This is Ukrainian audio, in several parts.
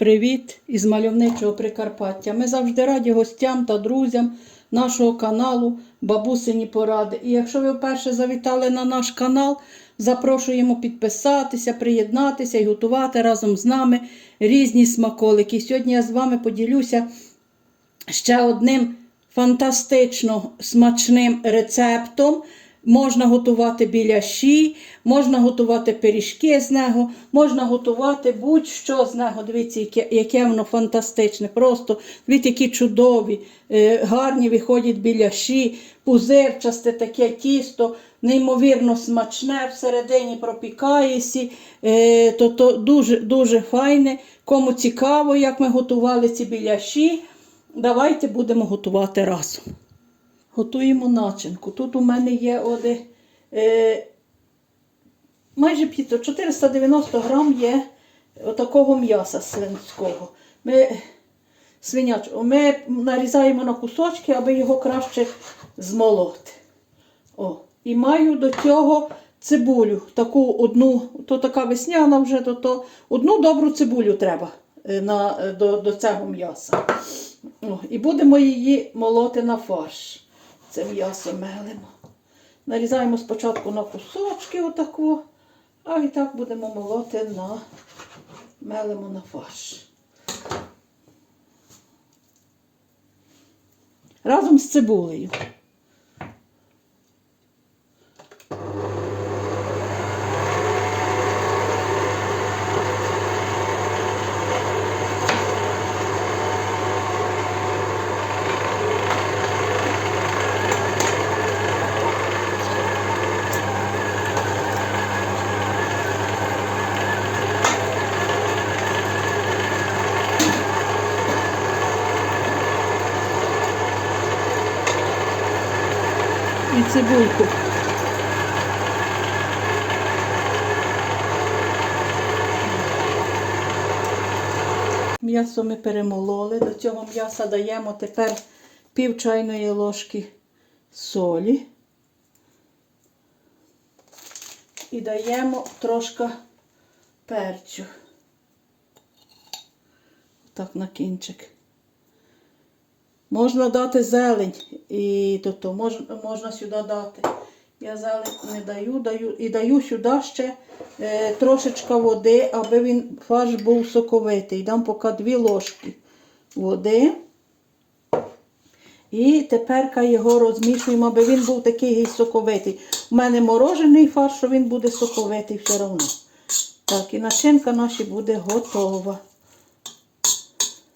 Привіт із мальовничого Прикарпаття. Ми завжди раді гостям та друзям нашого каналу Бабусині Поради. І якщо ви вперше завітали на наш канал, запрошуємо підписатися, приєднатися і готувати разом з нами різні смаколики. Сьогодні я з вами поділюся ще одним фантастично смачним рецептом. Можна готувати біляші, можна готувати пиріжки з нього, можна готувати будь-що з нього. Дивіться, яке, яке воно фантастичне. Просто дивіться, які чудові, е, гарні виходять біляші, пузирчасте таке тісто, неймовірно смачне, всередині пропікається. Е, то, то дуже, дуже файне. Кому цікаво, як ми готували ці біляші, давайте будемо готувати разом. Готуємо начинку. Тут у мене є оде, е, майже 490 грам є такого м'яса свинського. Ми, свинячого. Ми нарізаємо на кусочки, аби його краще змолоти. О. І маю до цього цибулю. Таку одну, то така весняна вже, то, то одну добру цибулю треба е, на, до, до цього м'яса. І будемо її молоти на фарш. Це м'ясо мелимо. Нарізаємо спочатку на кусочки отаку, а і так будемо молоти на мелимо на фарш. Разом з цибулею. Цибульку. М'ясо ми перемололи. До цього м'яса даємо тепер пів чайної ложки солі. І даємо трошки перцю. Так на кінчик. Можна дати зелень, і то, то можна, можна сюди дати. Я зелень не даю, даю і даю сюди ще е, трошечка води, аби він фарш був соковитий. Дам поки дві ложки води. І тепер його розмішуємо, аби він був такий соковитий. У мене морожений фарш, що він буде соковитий все одно. Так, і начинка наша буде готова.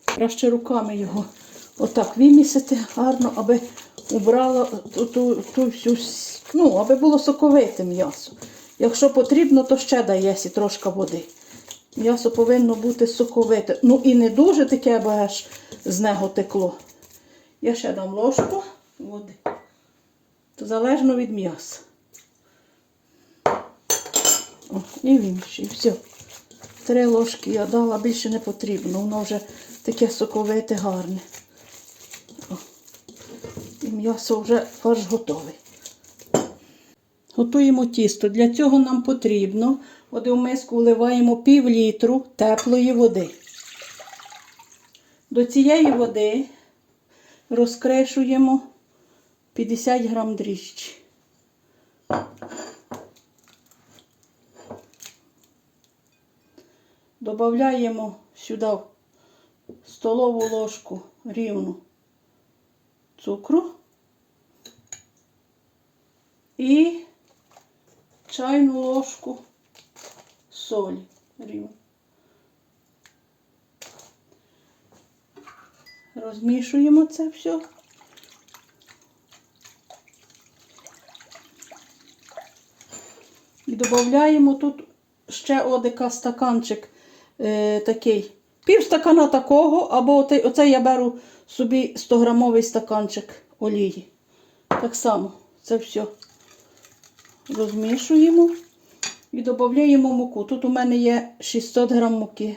Краще руками його отак вимісити гарно, аби убрала ту, ту, ту всю, ну, аби було соковите м'ясо. Якщо потрібно, то ще даєсі трошки води. М'ясо повинно бути соковите. Ну і не дуже таке, аби аж з нього текло. Я ще дам ложку води. То залежно від м'яса. О, і вимішую. Все. Три ложки я дала, більше не потрібно. Воно вже таке соковите, гарне. М'ясо вже фарш готовий. Готуємо тісто. Для цього нам потрібно, от в миску вливаємо пів літру теплої води. До цієї води розкрешуємо 50 грам дріжджі. Добавляємо сюди столову ложку рівну цукру і чайну ложку солі рівну. Розмішуємо це все. І додаємо тут ще одека стаканчик е, такий. Пів стакана такого, або оцей, оцей я беру собі 100-грамовий стаканчик олії. Так само це все розмішуємо і додаємо муку. Тут у мене є 600 грам муки.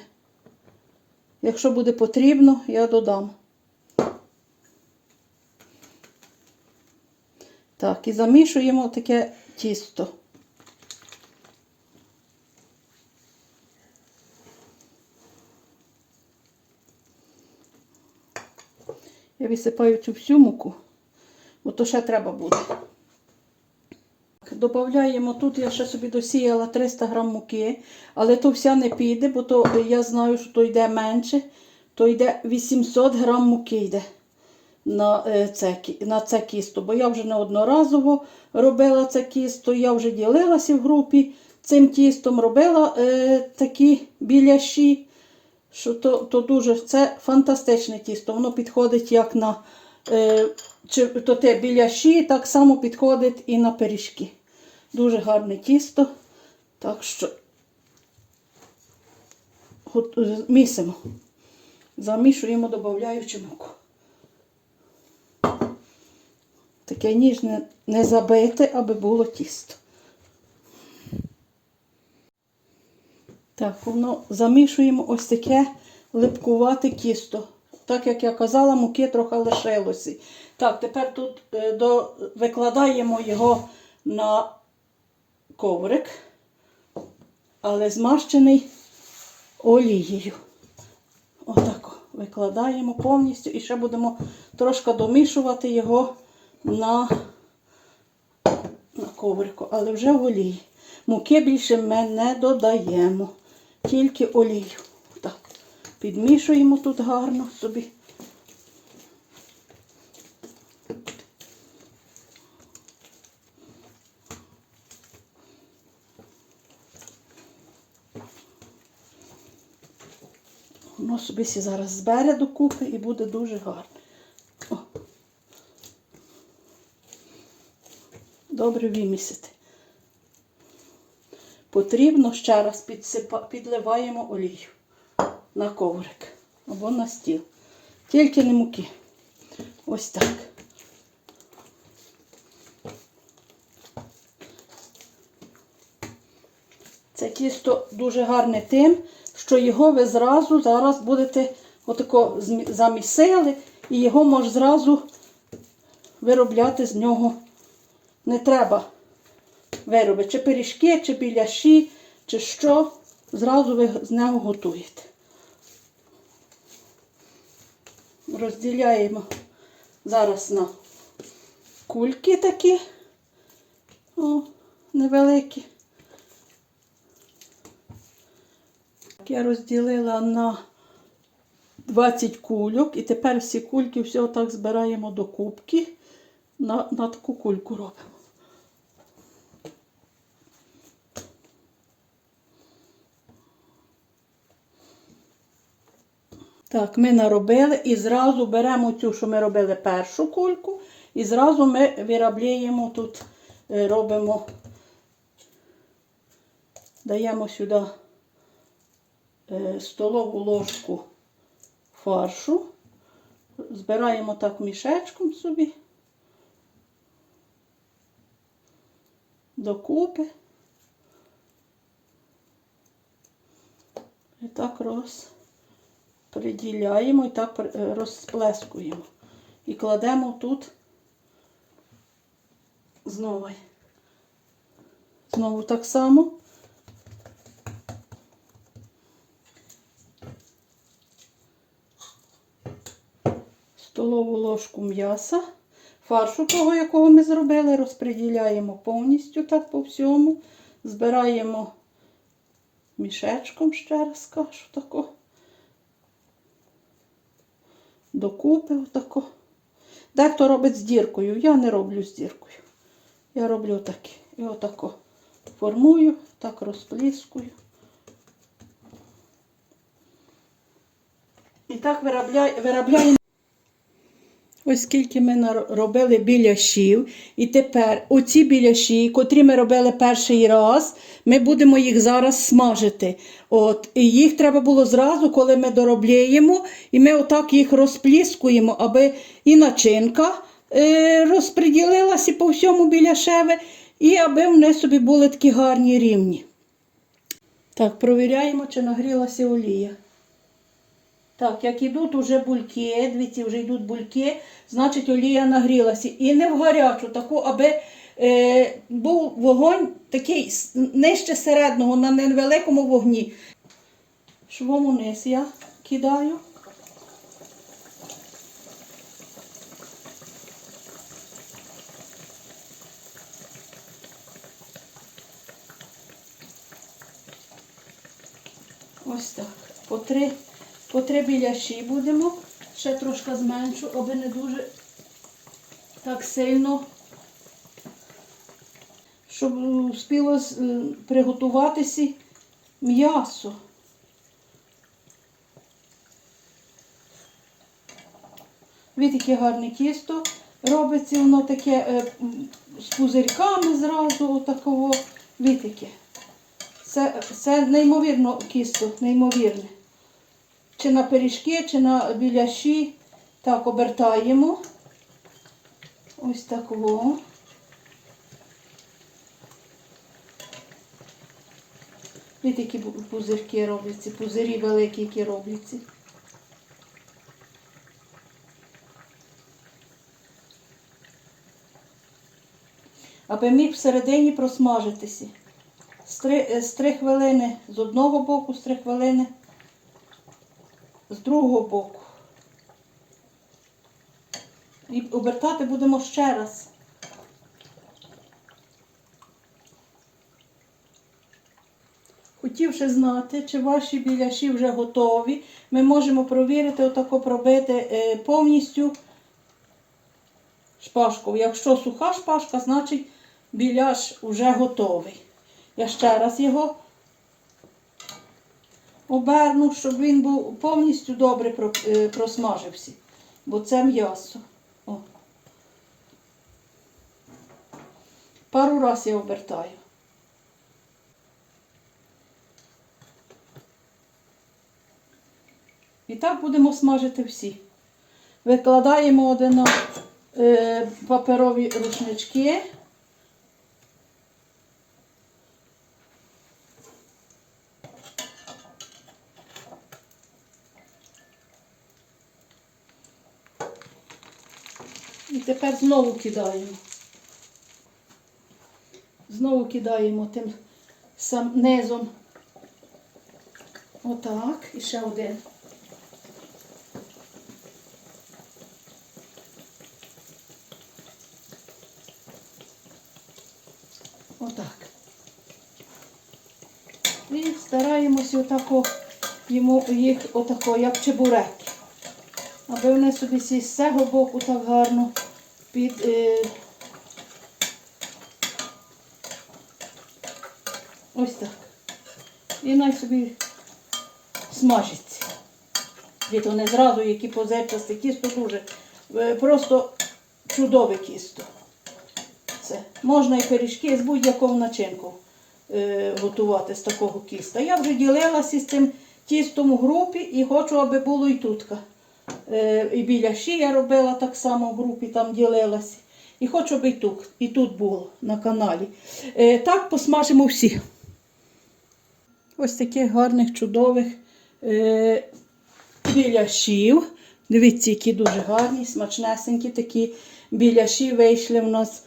Якщо буде потрібно, я додам. Так, і замішуємо таке тісто. Я висипаю цю всю муку, бо то ще треба буде. Додаємо тут, я ще собі досіяла 300 грам муки, але то вся не піде, бо то е, я знаю, що то йде менше, то йде 800 грам муки йде на е, це, на це кісто. Бо я вже неодноразово робила це кісто, я вже ділилася в групі цим тістом, робила е, такі біляші, що то, то дуже це фантастичне тісто. Воно підходить як на е, чи, то те біляші, так само підходить і на пиріжки. Дуже гарне тісто. Так що місимо. Замішуємо, додаючи муку. Таке ніжне не забите, аби було тісто. Так, воно замішуємо ось таке липкувате тісто. Так як я казала, муки трохи лишилося. Так, тепер тут е, до, викладаємо його на коврик, але змащений олією. Отак викладаємо повністю і ще будемо трошки домішувати його на, на коврику, але вже в олії. Муки більше ми не додаємо, тільки олію. Так, підмішуємо тут гарно собі. Воно собі сі зараз збере докупи і буде дуже гарно. О. Добре вимісити. Потрібно ще раз підсипа, підливаємо олію на коврик або на стіл. Тільки не муки. Ось так. Це тісто дуже гарне тим, що його ви зразу зараз будете отако замісили, і його може зразу виробляти з нього. Не треба вироби, чи пиріжки, чи біляші, чи що. Зразу ви з нього готуєте. Розділяємо зараз на кульки такі, о, невеликі. Я розділила на 20 кульок і тепер всі кульки все отак збираємо до кубки. На, на таку кульку робимо. Так, ми наробили і зразу беремо цю, що ми робили першу кульку, і зразу ми виробляємо тут, е, робимо, даємо сюди столову ложку фаршу, збираємо так мішечком собі докупи. І так розподіляємо і так е, розплескуємо. І кладемо тут знову. Знову так само. Столову ложку м'яса. Фаршу того, якого ми зробили, розподіляємо повністю так по всьому. Збираємо мішечком, ще раз скажу тако. Докупи отако. Дехто робить з діркою, я не роблю з діркою. Я роблю таке. І отако формую, так розпліскую. І так виробляємо. Ось скільки ми робили біляшів. І тепер оці біляші, котрі ми робили перший раз, ми будемо їх зараз смажити. От, і їх треба було зразу, коли ми доробляємо, і ми отак їх розпліскуємо, аби і начинка е, розподілилася по всьому біляшеве, і аби вони собі були такі гарні рівні. Так, провіряємо, чи нагрілася олія. Так, як йдуть уже бульки, дивіться, вже йдуть бульки, значить олія нагрілася. І не в гарячу, таку, аби е, був вогонь такий нижче середнього, на невеликому вогні. Швом униз я кидаю. Ось так. По три по три біляші будемо. Ще трошки зменшу, аби не дуже так сильно, щоб спіло приготуватися м'ясо. Ви гарне тісто робиться, воно таке е, з пузирьками зразу, отаково. Ви. Це, це неймовірно кісто, неймовірне. Чи на пиріжки, чи на біляші. Так, обертаємо. Ось так во. І такі пу- пузирки робляться, пузирі великі, які робляться. Аби міг всередині просмажитися. З три, з три хвилини з одного боку, з три хвилини з другого боку. І обертати будемо ще раз. Хотівши знати, чи ваші біляші вже готові, ми можемо провірити, отако пробити е, повністю шпажку. Якщо суха шпажка, значить біляш вже готовий. Я ще раз його оберну, щоб він був повністю добре е, просмажився. Бо це м'ясо. О. Пару раз я обертаю. І так будемо смажити всі. Викладаємо один на е, паперові рушнички. І тепер знову кидаємо. Знову кидаємо тим сам низом. Отак. І ще один. Отак. І стараємося отако йому їх отако, як чебуреки. Аби вони собі з цього боку так гарно під. Е... Ось так. І най собі смажиться. Від вони зразу, які позерчасті тісто дуже. е, Просто чудове тісто. Це. Можна і пиріжки з будь-якого начинку е, готувати з такого кіста. Я вже ділилася з цим тістом у групі і хочу, аби було і тутка. Е, і біляші я робила так само в групі, там ділилася. І хочу, аби і тут, і тут було на каналі. Е, так посмажимо всі. Ось таких гарних, чудових е, біляшів. Дивіться, які дуже гарні, смачнесенькі такі біляші вийшли в нас.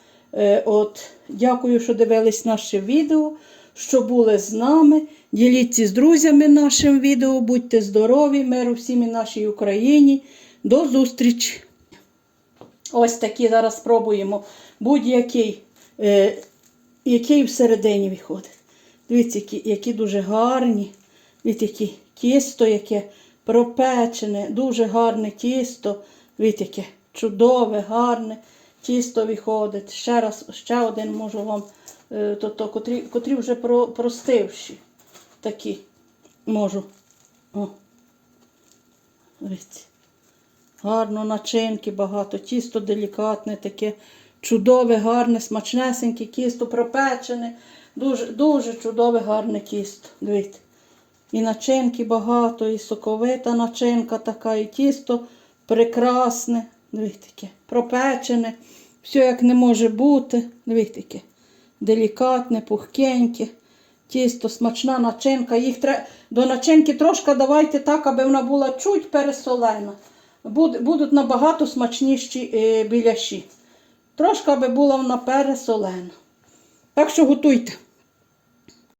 От, дякую, що дивились наше відео, що були з нами. Діліться з друзями нашим відео, будьте здорові, миру всім і нашій Україні. До зустрічі! Ось такі зараз спробуємо будь-який, е, який всередині виходить. Дивіться, які, які дуже гарні. Дивіться, які тісто, яке пропечене, дуже гарне тісто. Дивіться, яке чудове, гарне тісто виходить. Ще раз, ще один можу вам, е, то, то, котрі, котрі вже про, простивші. Такі можу. О. Гарно начинки багато, тісто делікатне, таке чудове, гарне, смачнесеньке тісто пропечене. Дуже, дуже чудове, гарне тісто. Дивіться. І начинки багато, і соковита начинка така, і тісто прекрасне. Дивіться, таке пропечене. Все як не може бути. Дивіться, таке делікатне, пухкеньке. Тісто, смачна начинка. Їх тре... До начинки трошки давайте так, аби вона була чуть пересолена. Буд- Будуть набагато смачніші е, біляші. Трошки аби була вона пересолена. Так що готуйте.